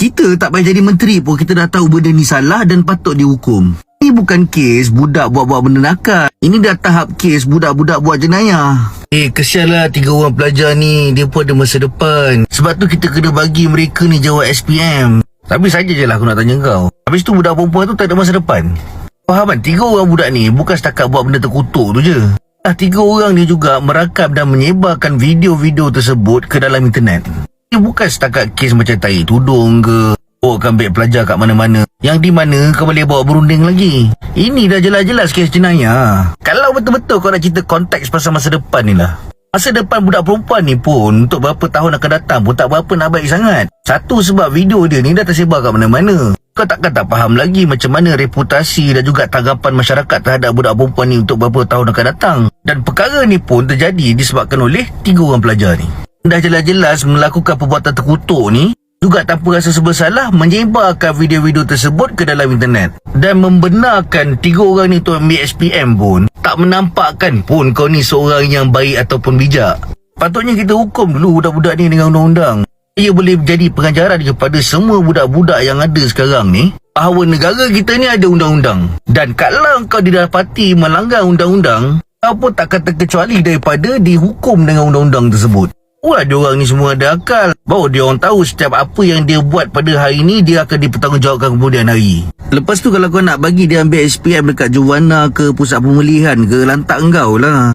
Kita tak payah jadi menteri pun kita dah tahu benda ni salah dan patut dihukum. Ini bukan kes budak buat-buat benda nakal. Ini dah tahap kes budak-budak buat jenayah. Eh, kesianlah tiga orang pelajar ni. Dia pun ada masa depan. Sebab tu kita kena bagi mereka ni jawab SPM. Tapi saja je lah aku nak tanya kau. Habis tu budak perempuan tu tak ada masa depan. Faham kan? Tiga orang budak ni bukan setakat buat benda terkutuk tu je. Ah, tiga orang ni juga merakam dan menyebarkan video-video tersebut ke dalam internet. Ia bukan setakat kes macam tarik tudung ke, bawakan beg pelajar kat mana-mana. Yang di mana kau boleh bawa berunding lagi. Ini dah jelas-jelas kes jenayah. Kalau betul-betul kau nak cerita konteks pasal masa depan ni lah. Masa depan budak perempuan ni pun untuk berapa tahun akan datang pun tak berapa nak baik sangat. Satu sebab video dia ni dah tersebar kat mana-mana. Kau takkan tak faham lagi macam mana reputasi dan juga tanggapan masyarakat terhadap budak perempuan ni untuk beberapa tahun akan datang. Dan perkara ni pun terjadi disebabkan oleh tiga orang pelajar ni. Dah jelas-jelas melakukan perbuatan terkutuk ni juga tanpa rasa bersalah menyebarkan video-video tersebut ke dalam internet dan membenarkan tiga orang ni untuk ambil SPM pun tak menampakkan pun kau ni seorang yang baik ataupun bijak. Patutnya kita hukum dulu budak-budak ni dengan undang-undang. Ia boleh jadi pengajaran kepada semua budak-budak yang ada sekarang ni bahawa negara kita ni ada undang-undang. Dan kalau kau didapati melanggar undang-undang, kau pun takkan terkecuali daripada dihukum dengan undang-undang tersebut. Wah, dia orang ni semua ada akal. Baru dia orang tahu setiap apa yang dia buat pada hari ni, dia akan dipertanggungjawabkan kemudian hari. Lepas tu kalau kau nak bagi dia ambil SPM dekat Juwana ke pusat pemulihan ke, lantak engkau lah.